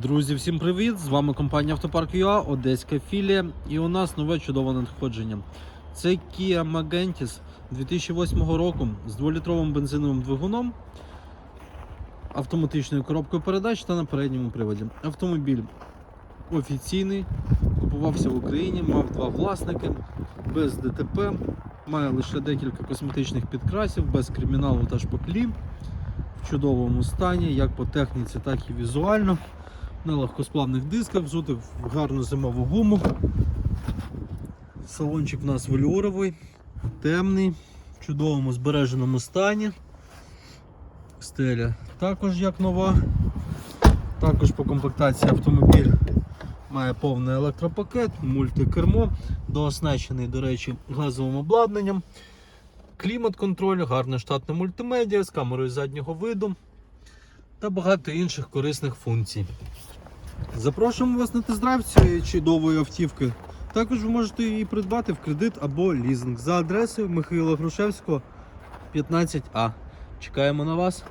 Друзі, всім привіт! З вами компанія Автопарк ЮА, Одеська філія. І у нас нове чудове надходження. Це Kia Magentis 2008 року з 2-літровим бензиновим двигуном, автоматичною коробкою передач та на передньому приводі. Автомобіль офіційний, купувався в Україні, мав два власники, без ДТП, має лише декілька косметичних підкрасів, без криміналу та шпаклі. В чудовому стані, як по техніці, так і візуально на легкосплавних дисках, взути в гарну зимову гуму. Салончик у нас велюровий, темний, в чудовому збереженому стані. Стеля також як нова. Також по комплектації автомобіль має повний електропакет, мультикермо, дооснащений, до речі, газовим обладнанням, клімат-контроль, гарне штатне мультимедіа з камерою заднього виду та багато інших корисних функцій. Запрошуємо вас на тест-драйв цієї чудової автівки. Також ви можете її придбати в кредит або лізинг за адресою Михайла Грушевського 15А. Чекаємо на вас.